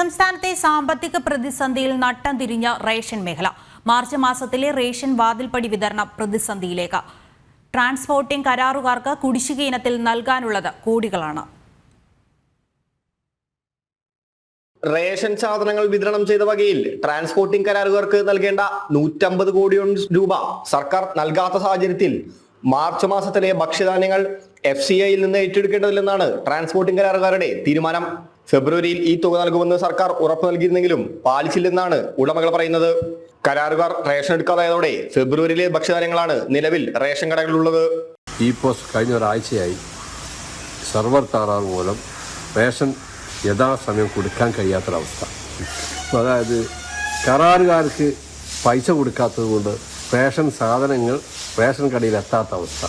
സംസ്ഥാനത്തെ സാമ്പത്തിക പ്രതിസന്ധിയിൽ നട്ടം തിരിഞ്ഞ റേഷൻ മേഖല. മാർച്ച് മാസത്തിലെ റേഷൻ വാതിൽപ്പടി വിതരണം പ്രതിസന്ധിയിലേക്ക്. ട്രാൻസ്പോർട്ടിംഗ് കരാറുകാർക്ക് കുടിശ്ശിക ഇനത്തിൽ നൽകാനുള്ളത് കോടികളാണ്. റേഷൻ സാധനങ്ങൾ വിതരണം ചെയ്ത വകയിൽ ട്രാൻസ്പോർട്ടിംഗ് കരാറുകാർക്ക് നൽകേണ്ട നൂറ്റമ്പത് കോടി രൂപ സർക്കാർ നൽകാത്ത സാഹചര്യത്തിൽ മാർച്ച് മാസത്തിലെ ഭക്ഷ്യധാന്യങ്ങൾ എഫ് സി ഐയിൽ നിന്ന് ഏറ്റെടുക്കേണ്ടതില്ലെന്നാണ് ട്രാൻസ്പോർട്ടിംഗ് കരാറുകാരുടെ തീരുമാനം. ഫെബ്രുവരിയിൽ ഈ തുക നൽകുമെന്ന് സർക്കാർ ഉറപ്പു നൽകിയിരുന്നെങ്കിലും പാലിച്ചില്ലെന്നാണ് ഉടമകൾ പറയുന്നത്. കരാറുകാർ റേഷൻ എടുക്കാതായതോടെ ഫെബ്രുവരിയിലെ ഭക്ഷ്യധാന്യങ്ങളാണ് നിലവിൽ റേഷൻ കടകളിലുള്ളത്. ഈ പോസ്റ്റ് കഴിഞ്ഞ ഒരാഴ്ചയായി സെർവർ തകരാറ് മൂലം റേഷൻ യഥാസമയം കൊടുക്കാൻ കഴിയാത്തൊരവസ്ഥ. അതായത് കരാറുകാർക്ക് പൈസ കൊടുക്കാത്തത് കൊണ്ട് റേഷൻ സാധനങ്ങൾ റേഷൻ കടയിൽ എത്താത്ത അവസ്ഥ.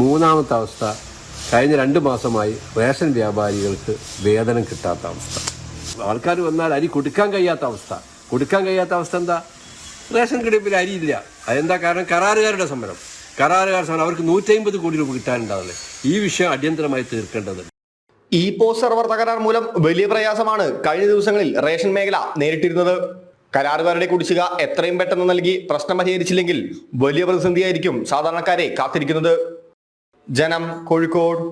മൂന്നാമത്തെ അവസ്ഥ കഴിഞ്ഞ രണ്ട് മാസമായി റേഷൻ വ്യാപാരികൾക്ക് വേതനം കിട്ടാത്ത അവസ്ഥ. ആൾക്കാർ വന്നാൽ അരി കൊടുക്കാൻ കഴിയാത്ത അവസ്ഥ. കൊടുക്കാൻ കഴിയാത്ത അവസ്ഥ എന്താ? റേഷൻ കടയിൽ അരിയില്ല അതെന്താ കാരണം? കരാറുകാരുടെ സമരം. കരാറുകാർ സമരം. അവർക്ക് നൂറ്റമ്പത് കോടി രൂപ കിട്ടാനുണ്ടാവില്ലേ? ഈ വിഷയം അടിയന്തരമായി തീർക്കേണ്ടതുണ്ട്. ഈ പോസ്റ്റ് സെർവർ തകരാർ മൂലം വലിയ പ്രയാസമാണ് കഴിഞ്ഞ ദിവസങ്ങളിൽ റേഷൻ മേഖല നേരിട്ടിരുന്നത്. കരാറുകാരുടെ കുടിശ്ശിക എത്രയും പെട്ടെന്ന് നൽകി പ്രശ്നം പരിഹരിച്ചില്ലെങ്കിൽ വലിയ പ്രതിസന്ധിയായിരിക്കും സാധാരണക്കാരെ കാത്തിരിക്കുന്നത്. ജനം കോഴിക്കോട്